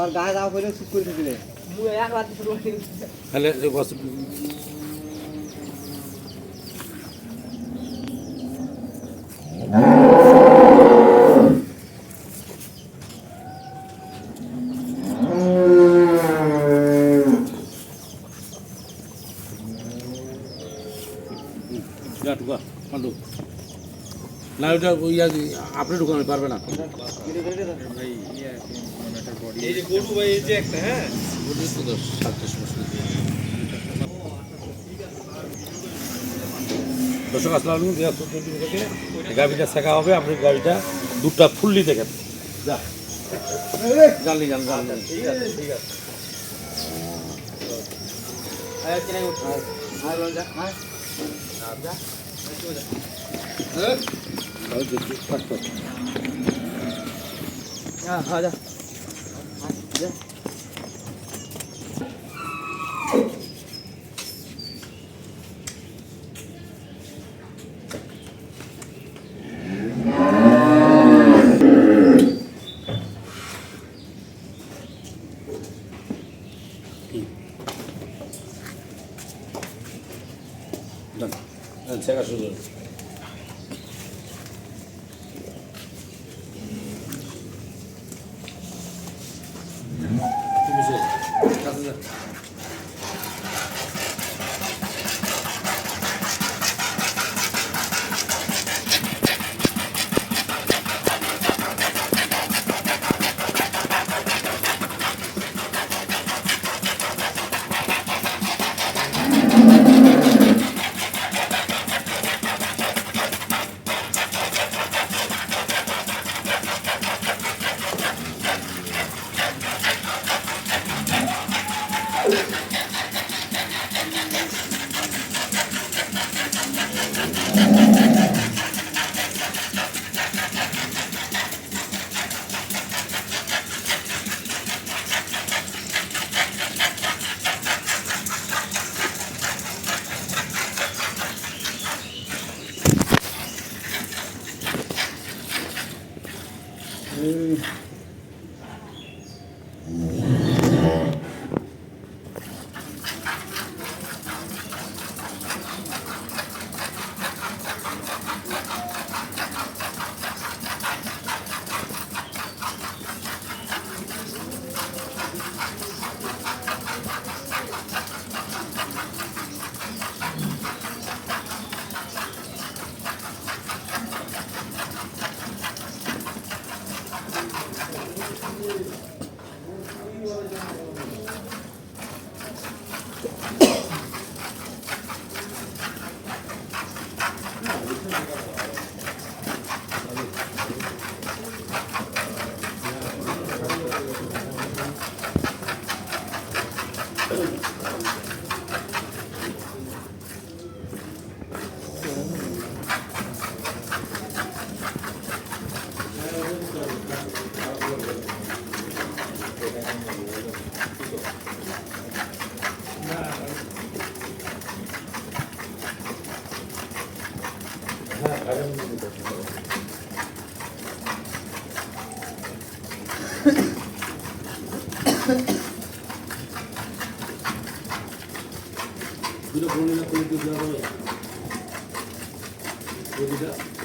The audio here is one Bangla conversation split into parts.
আর গায়ে দাও করে ঠিক করে দিলে তাহলে যে বস যা ঢুকা পান্ডু না ওইটা ইয়া আপনি ঢুকানো পারবে না। হ্যাঁ। দর্শক আসসালামু আলাইকুম। দিনাজপুর থেকে গাড়িটা শেখা হবে। আপনি গাড়িটা দুটা ফুললি দেখেন যা। জানলি জান জানলি। ঠিক আছে ঠিক আছে Hadi tak tak. Ya hadi. Hadi. কাছে যা। দুটো ফোন না করে দিতে হবে ওদিকে না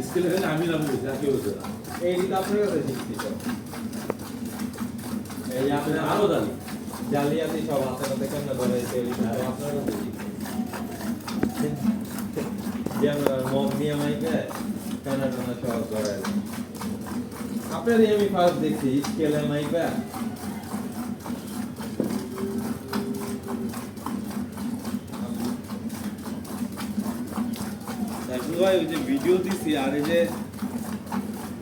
স্কেলে আমি নাম বলছি আর কি বলছে এই দিকে আপনার কাছে শিখছি এই আপনার আরও জানি জালিয়াতি সব, হাতে হাতে কেমন ধরে আপনার কাছে আপনারই আমি ফার্স্ট দেখছি, স্কেলে মাইকা। তারপর ভাই ওই যে ভিডিও দিছি, আর এই যে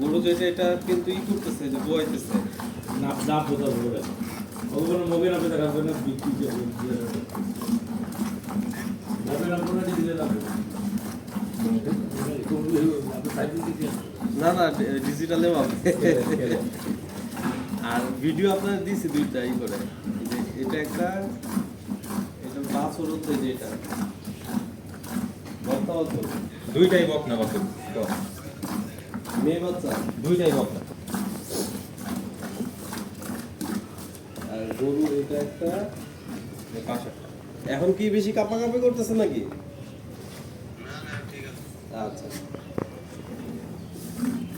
গরু যেটা এটা কিন্তু ই করতেছে যে বয়াইতেছে। নাপ নাপ বোঝা মোবাইল আপনি দেখাবেন না বিক্রি দিয়ে মোবাইল আপনারা দিলে লাভ না না ডিজিটালে আর ভিডিও আপনার দিছি দুইটা ই করে। যে এটা একটা এটা পাঁচ হলুদ যে দুইটাই বক না বক মেয়ে বাচ্চা দুইটাই বক না আর গরু এটা একটা এখন কি বেশি কাপাকাপি করতেছে নাকি আচ্ছা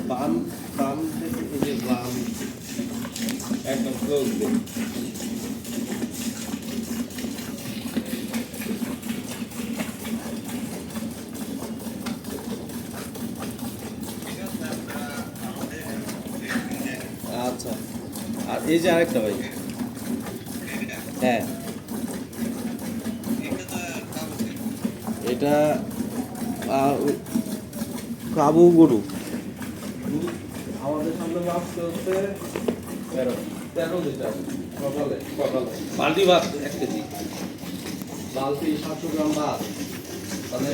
বাম বাম থেকে এই যে বাম একদম ক্লোজ দেন আচ্ছা আর এই যে আরেকটা ভাই। হ্যাঁ। এটা কাবু গরু। আমাদের সামনে মাছতে হচ্ছে তেরো। তেরো লিটার। সকালে সকালে বালতি ভাত এক কেজি। বালতি সাতশো গ্রাম ভাত। মানে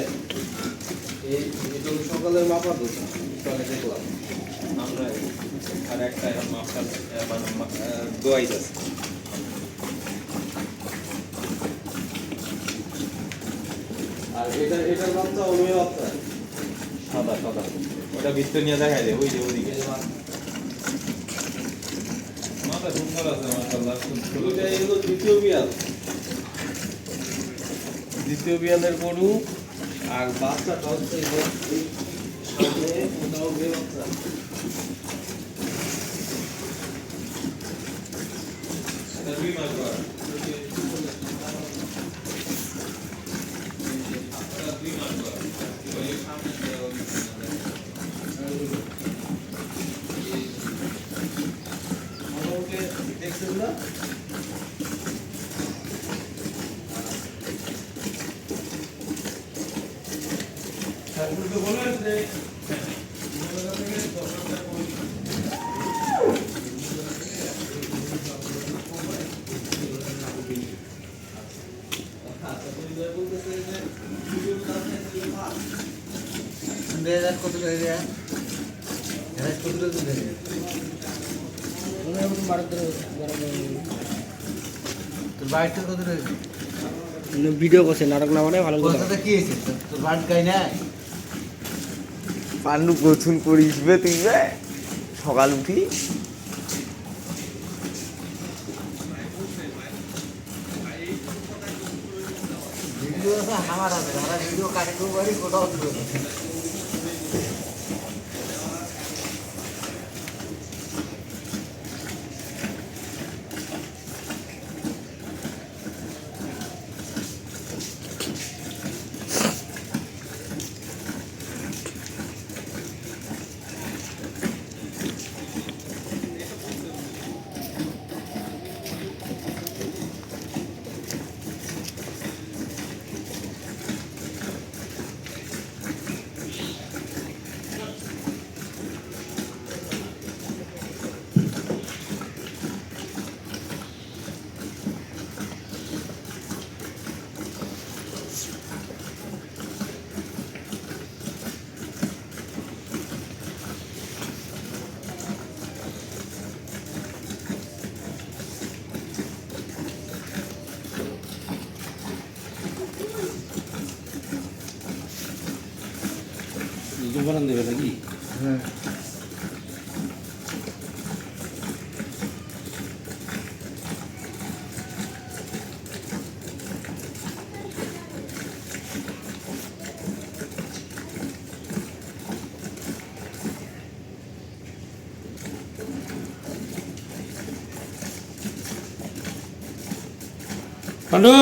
এই সকালের মাপা সকালে দেখলাম। আমরা আর একটা এখন মাপটা মানে দোয়াই যাচ্ছে। আর এটা এটার বাচ্চা অমীয় বাচ্চা সাদা সাদা। ওটা ভিতরে নিয়ে দেখা যায় ওই যে ওদিকে। মাথা সুন্দর আছে মাশাআল্লাহ এটা এগুলো দ্বিতীয় বিয়ান দ্বিতীয় বিয়ানের গরু আর বাচ্চাটা হচ্ছে এই যে এই সামনে ওটাও মেয়ে বাচ্চা এটা দুই মাস বয়স এটা দুই মাস বয়স ওই সামনে যে ওই- আমাকে দেখছেন না আচ্ছা, তুমি যা বলতেছে যে ভিডিওর কাছে যে ভাত, রেজাল্ট কত করে দেয়া রেজাল্ট কত করে দেয়া তোর বাড়িতে কত রয়েছে ভিডিও করছে নাটক না মানে ভালো করে কথাটা কি হয়েছে তোর- তোর বাড়ি গাই না পান্ডু গোছুন করিস বে তুই বে। সকাল উঠি। ভিডিও আমার ভিডিও কাটে করি কোথাও দুবারান দেবে নাকি? হ্যাঁ। পান্ডু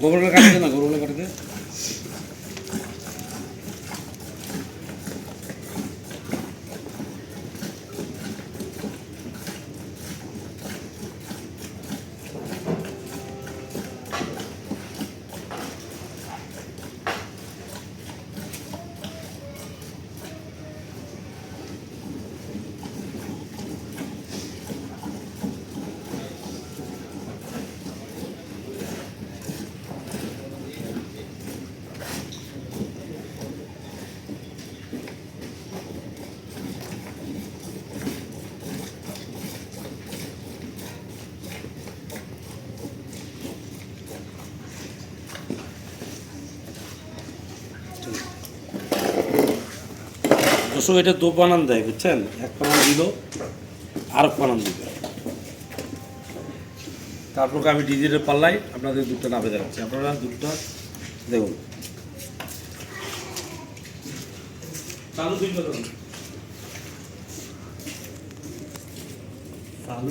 গোবরগুলো কাটতে না গোবরগুলো কাটতে দর্শক এটা দো বানান দেয়, বুঝছেন? এক বানান দিল আর এক বানান দিবে তারপর আমি ডিজিটাল পাল্লাই আপনাদের দুধটা নামে দেখাচ্ছি। আপনারা দুধটা দেখুন।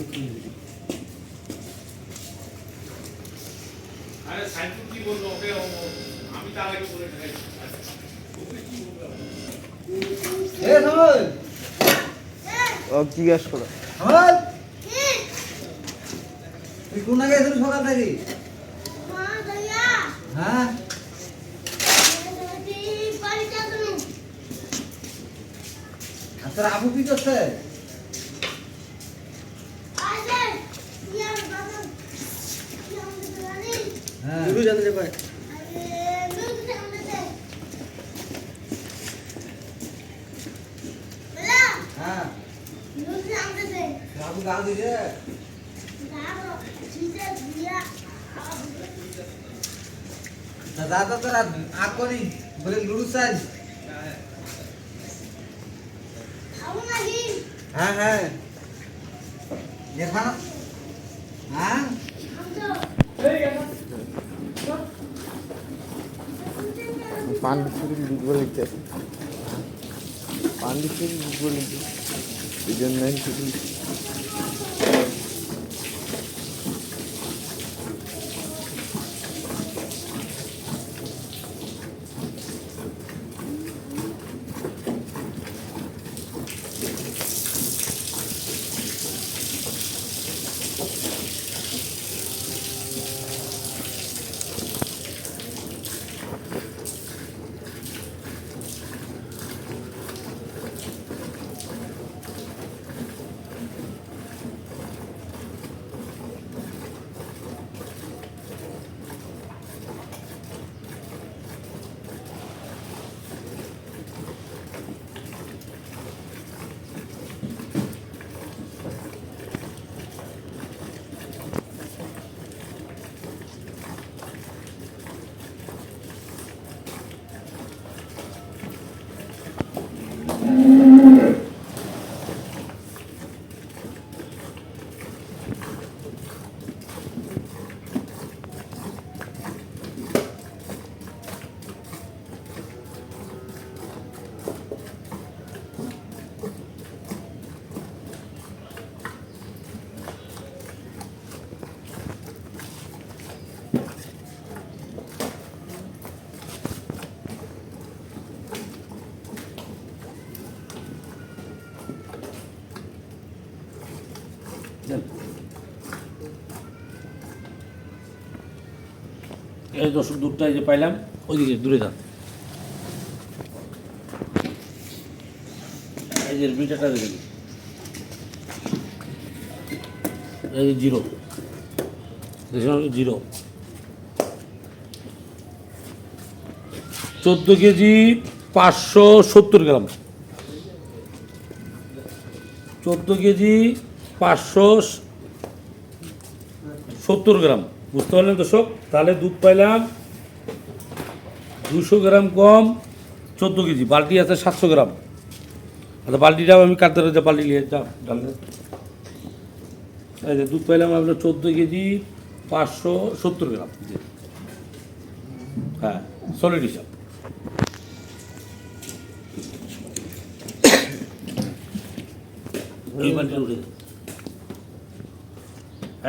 কি? আমি তার আগে বলে ও জিজ্ঞাসা করো? তুই কোন আগে এসেছিস সকাল থেকে? হ্যাঁ। তোর আবু কি করছে? হ্যাঁ। হ্যাঁ তোর আবু গাল দিছে তা দাদা তোর আগ করি বলে লুডু সাইজ হ্যাঁ হ্যাঁ এখানে হ্যাঁ পান্ডিত থেকে দুধ বলে লিখতে আছে পান্ডিত থেকে দুধ এই দর্শক দুধটা যে পাইলাম, ওইদিকে, দূরে যান। এই যে মিটারটা দেখুন এই যে জিরো। জিরো। চোদ্দ কেজি পাঁচশো সত্তর গ্রাম। চোদ্দ কেজি পাঁচশো সত্তর গ্রাম। বুঝতে পারলেন দর্শক? তাহলে দুধ পাইলাম দুশো গ্রাম কম চোদ্দ কেজি। বালতি আছে সাতশো গ্রাম। আচ্ছা বালতিটাও আমি কাটতে যে বালতি নিয়ে যা এই যে দুধ পাইলাম আপনার চোদ্দ কেজি পাঁচশো সত্তর গ্রাম। হ্যাঁ সলিড হিসাব। এই বালতি উঠে।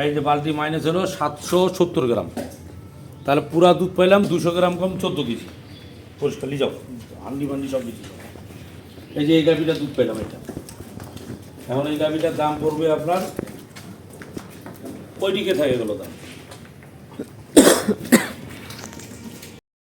এই যে বালতি মাইনাস হলো সাতশো সত্তর গ্রাম। তাহলে পুরা দুধ পাইলাম দুশো গ্রাম কম চোদ্দ কেজি। পরিষ্কার, নিয়ে যাও। হান্ডি ফান্ডি সব কিছু এই যে এই গাভিটার দুধ পাইলাম এটা। এখন এই গাভিটার দাম পড়বে আপনার ওইদিকে থাকে গেলো দাম।